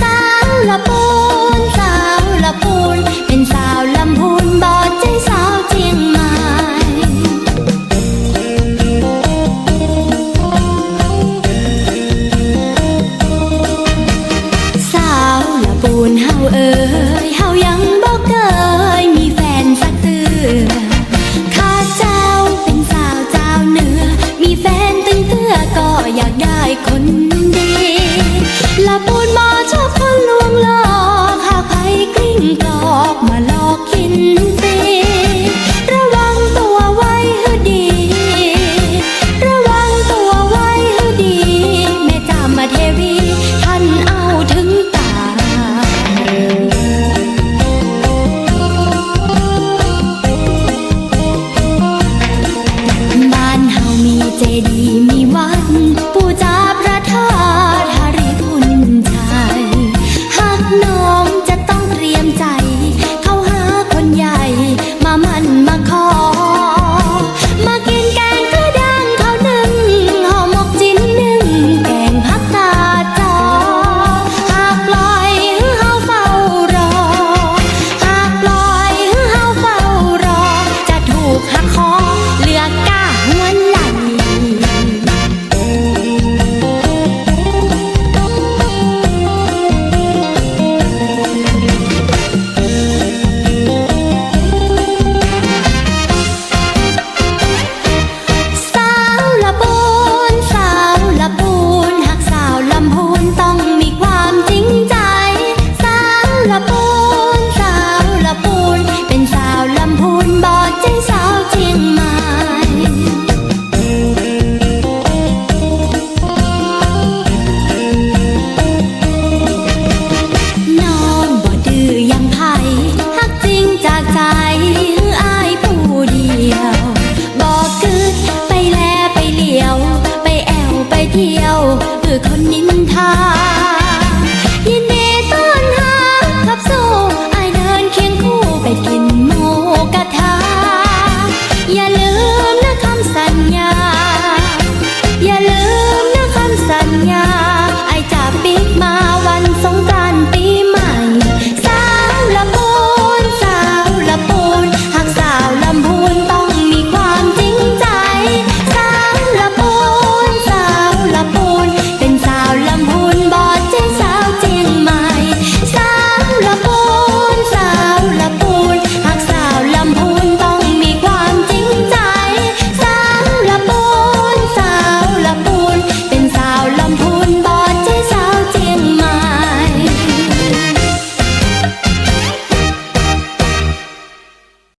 สาวละปูน สาวละปูน เป็นสาวลำพูนบอใจสาวเชียงใหม่สาวละปูนเฮาเอ๋ยเฮายัง คนนี้